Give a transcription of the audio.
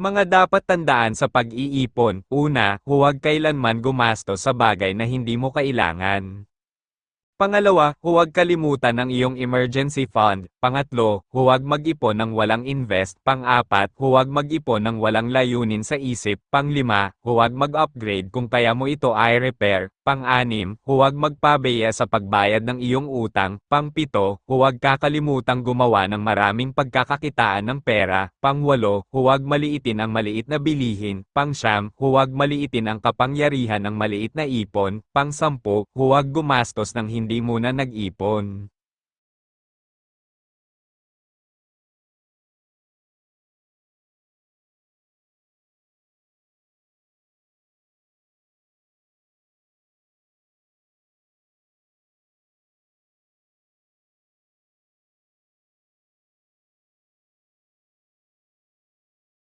Mga dapat tandaan sa pag-iipon. Una, huwag kailanman gumastos sa bagay na hindi mo kailangan. Pangalawa, huwag kalimutan ang iyong emergency fund. Pangatlo, huwag mag-ipon ng walang invest. Pang-apat, huwag mag-ipon ng walang layunin sa isip. Panglima, huwag mag-upgrade kung kaya mo ito ay repair. Pang-anim, huwag magpabeya sa pagbayad ng iyong utang. Pang-pito, huwag kakalimutang gumawa ng maraming pagkakakitaan ng pera. Pang-walo, huwag maliitin ang maliit na bilihin. Pang-siyam, huwag maliitin ang kapangyarihan ng maliit na ipon. Pang-sampu, huwag gumastos ng hindi muna nag-ipon.